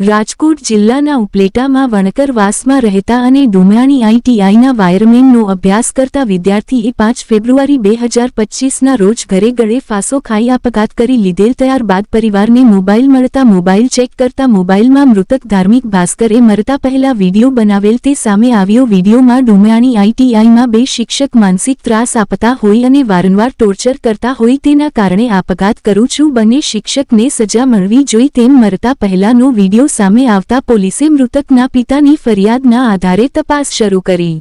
રાજકોટ જિલ્લાના ઉપલેટામાં વણકરવાસમાં રહેતા અને ડુમિયાણી આઈટીઆઈના વાયરમેનનો અભ્યાસ કરતા વિદ્યાર્થીએ પાંચ ફેબ્રુઆરી બે હજાર પચ્ચીસના રોજ ઘરે ગળે ફાંસો ખાઈ આપઘાત કરી લીધેલ ત્યારબાદ પરિવારને મોબાઈલ મળતા મોબાઈલ ચેક કરતા મોબાઈલમાં મૃતક ધાર્મિક ભાસ્કરે મરતા પહેલા વીડિયો બનાવેલ તે સામે આવ્યો. વિડીયોમાં ડુમિયાણી આઈટીઆઈમાં બે શિક્ષક માનસિક ત્રાસ આપતા હોય અને વારંવાર ટોર્ચર કરતા હોય તેના કારણે આપઘાત કરું છું. બંને શિક્ષકને સજા મળવી જોઈ તેમ મરતા પહેલાનો વીડિયો સામે આવતા પોલીસે મૃતકના પિતાની ફરિયાદના આધારે તપાસ શરૂ કરી.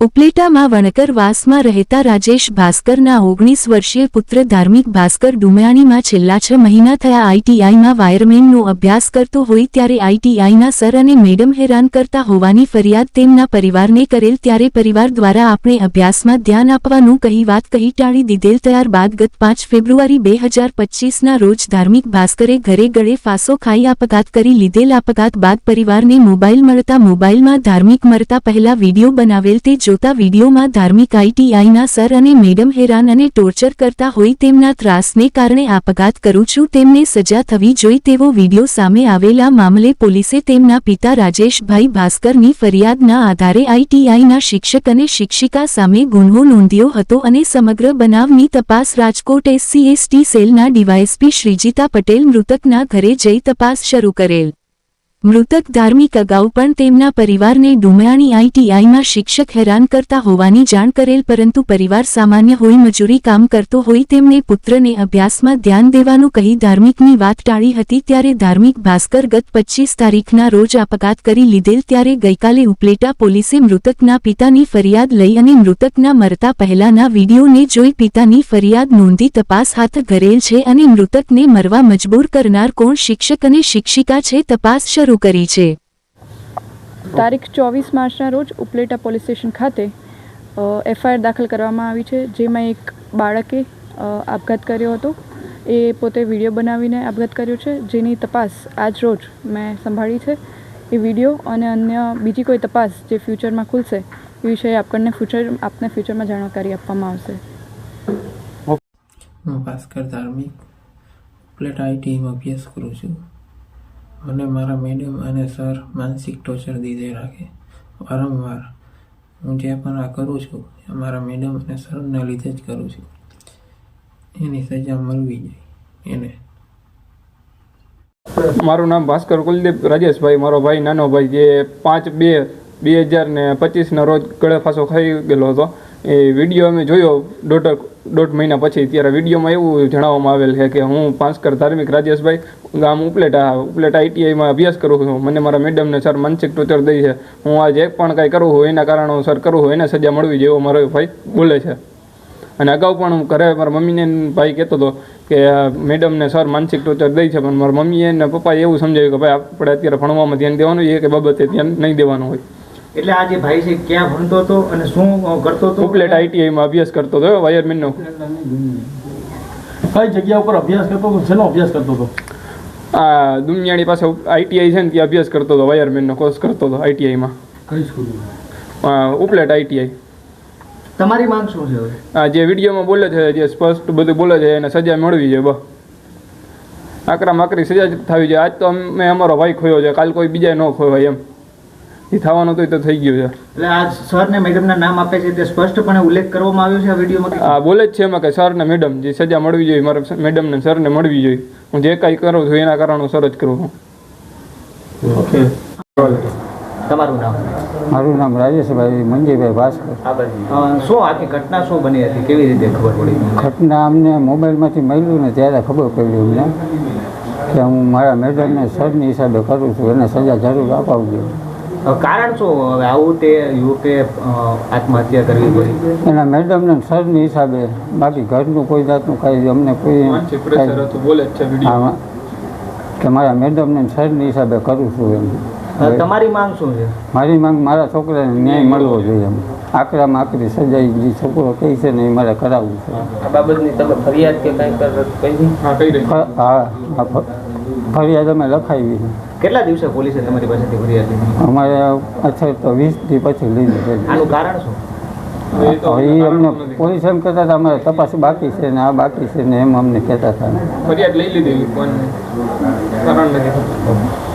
ઉપલેટામાં વણકરવાસમાં રહેતા રાજેશ ભાસ્કરના ઓગણીસ વર્ષીય પુત્ર ધાર્મિક ભાસ્કર ડુમયાણીમાં છેલ્લા છ મહિના થયા આઈટીઆઈમાં વાયરમેનનો અભ્યાસ કરતો હોય ત્યારે આઈટીઆઈના સર અને મેડમ હેરાન કરતા હોવાની ફરિયાદ તેમના પરિવારને કરેલ ત્યારે પરિવાર દ્વારા આપણે અભ્યાસમાં ધ્યાન આપવાનું કહી વાત કહી ટાળી દીધેલ ત્યારબાદ ગત પાંચ ફેબ્રુઆરી બે હજાર પચ્ચીસના રોજ ધાર્મિક ભાસ્કરે ઘરે ગળે ફાંસો ખાઈ આપઘાત કરી લીધેલ આપઘાત બાદ પરિવારને મોબાઈલ મળતા મોબાઈલમાં ધાર્મિક મરતા પહેલા વીડિયો બનાવેલ તે જોતા વિડીયોમાં ધાર્મિક આઈટીઆઈના સર અને મેડમ હેરાન અને ટોર્ચર કરતા હોય તેમના ત્રાસને કારણે આપઘાત કરું છું, તેમને સજા થવી જોઈ તેવો વીડિયો સામે આવેલા મામલે પોલીસે તેમના પિતા રાજેશભાઈ ભાસ્કરની ફરિયાદના આધારે આઈટીઆઈના શિક્ષક અને શિક્ષિકા સામે ગુન્હો નોંધ્યો હતો અને સમગ્ર બનાવની તપાસ રાજકોટ એસસીએસટી સેલના ડીવાયએસપી શ્રીજીતા પટેલ મૃતકના ઘરે જઈ તપાસ શરૂ કરેલ. મૃતક ધાર્મિક અગાઉ પણ તેમના પરિવારને ડુમયાણી આઈટીઆઈમાં શિક્ષક હેરાન કરતા હોવાની જાણ કરેલ, પરંતુ પરિવાર સામાન્ય હોય, મજૂરી કામ કરતો હોય તેમણે પુત્રને અભ્યાસમાં ધ્યાન દેવાનું કહી ધાર્મિકની વાત ટાળી હતી, ત્યારે ધાર્મિક ભાસ્કર ગત પચીસ તારીખના રોજ આપઘાત કરી લીધેલ, ત્યારે ગઈકાલે ઉપલેટા પોલીસે મૃતકના પિતાની ફરિયાદ લઈ અને મૃતકના મરતા પહેલાના વિડીયોને જોઈ પિતાની ફરિયાદ નોંધી તપાસ હાથ ધરેલ છે અને મૃતકને મરવા મજબૂર કરનાર કોણ શિક્ષક અને શિક્ષિકા છે, તપાસ શરૂ કરી છે. તારીખ ચોવીસ માર્ચના રોજ ઉપલેટા પોલીસ સ્ટેશન ખાતે એફઆઈઆર દાખલ કરવામાં આવી છે જેમાં એક બાળકે આપઘાત કર્યો હતો. એ પોતે વીડિયો બનાવીને આપઘાત કર્યો છે જેની તપાસ આજ રોજ મેં સંભાળી છે. એ વીડિયો અને અન્ય બીજી કોઈ તપાસ જે ફ્યુચરમાં ખુલશે એ વિષয়ে આપણને ફ્યુચર આપને ફ્યુચરમાં જાણકારી આપવામાં આવશે. હું ભાસ્કર ધાર્મિક પ્લેટ આઈટીમાં અભ્યાસ કરું છું. મને મારા મેડમ અને સર માનસિક ટોર્ચર દીધે રાખે. વારંવાર હું જે પણ આ કરું છું એ મારા મેડમ અને સરના લીધે જ કરું છું. એની સજા મળવી જોઈએ, એને. મારું નામ ભાસ્કર કુલદીપ રાજેશભાઈ, મારો ભાઈ, નાનો ભાઈ, જે પાંચ બે બે હજાર ને પચીસના રોજ ગળે ફાંસો ખાઈ ગયેલો હતો. એ વીડિયો અમે જોયો દોઢ દોઢ મહિના પછી. ત્યારે વિડીયોમાં એવું જણાવવામાં આવેલ છે કે હું પાંચકર ધાર્મિક રાજેશભાઈ ગામ ઉપલેટા ઉપલેટા આઈટીઆઈમાં અભ્યાસ કરું છું. મને મારા મેડમને સર માનસિક ટોર્ચર દઈ છે. હું આ જે પણ કાંઈ કરું છું, એના કારણો સર કરું છું, એને સજા મળવી જેવો મારો ભાઈ બોલે છે. અને અગાઉ પણ હું ઘરે મારા મમ્મીને ભાઈ કહેતો હતો કે મેડમને સર માનસિક ટોર્ચર દઈ છે. પણ મારા મમ્મીએ અને પપ્પાએ એવું સમજાવ્યું કે, ભાઈ, આપણે અત્યારે ભણવામાં ધ્યાન દેવાનું એ કે બાબતે ધ્યાન નહીં દેવાનું હોય. એટલે આ જે ભાઈ છે ક્યાં ભણતો હતો અને શું કરતો હતો? ઉપલેટ આઈટીઆઈમાં અભ્યાસ કરતો હતો વાયરમેનનો કઈ જગ્યા ઉપર અભ્યાસ કરતો હતો? શેનો અભ્યાસ કરતો હતો? આ દુનિયાની પાસે આઈટીઆઈ છે ને ત્યાં અભ્યાસ કરતો હતો વાયરમેનનો કોર્સ કરતો હતો આઈટીઆઈમાં કઈ સ્કૂલમાં ઉપલેટ આઈટીઆઈ તમારી માંગ શું છે હવે? આ જે વિડીયોમાં બોલે છે જે સ્પષ્ટ બધું બોલે છે એને સજા મળવી છે બસ. આકરા માકરી સજા જ થવી છે આજ તો અમે અમારો ભાઈ ખોયો છે કાલ કોઈ બીજા ન ખોવાય એમ. એ થવાનો તો એ તો થઈ ગયું છે. એટલે આ સર ને મેડમના નામ આપે છે તે સ્પષ્ટપણે ઉલ્લેખ કરવામાં આવ્યો છે આ વિડીયોમાં હા આ બોલે જ છે એમાં કે સર ને મેડમ જે સજા મળવી જોઈએ મારા મેડમ ને સર ને મળવી જોઈએ. હું જે કાંઈ કરું છું એના કારણે સર જ કરું છું. ઓકે. તમારું નામ? મારું નામ રાજેશભાઈ મંજીભાઈ ભાસ્કર. શું આખી ઘટના શું બની હતી? કેવી રીતે ખબર પડી ઘટના અમને મોબાઈલમાંથી મળ્યું ને ત્યારે ખબર પડી અમને કે હું મારા મેડમને સરની હિસાબે કરું છું એને સજા જરૂર અપાવજો. કારણ શું? હવે આવું તે યુવકે આત્મહત્યા કરવી પડી. એના મેડમને ને સરની હિસાબે બાકી ઘરનું કોઈ જાતનું કાંઈ અમને કોઈ બોલે છે તમારા આમાં કે મારા મેડમને સરની હિસાબે કરું છું એમ. તમારી માંગ શું છે? મારી માંગ મારા છોકરાને ન્યાય મળવો જોઈએ એમ. આકરામાં આકરી સજાઈ જે છોકરો કહે છે ને એ મારે કરાવવું છે. આ બાબતની તમે ફરિયાદ કે કંઈ કરી હા કઈ રહી? હા હા, ફ- ફરિયાદ અમે લખાવી છે. કેટલા દિવસે પોલીસે તમારી પાસેથી ફરિયાદ લીધી? અમારે અચ્છા તો વીસથી પછી લીધી આનું કારણ શું? એ તો હવે એ અમને પોલીસ એમ કહેતા હતા અમારે તપાસ બાકી છે ને આ બાકી છે ને એમ અમને કહેતા હતા. ફરિયાદ લઈ લીધી પણ કારણ નથી.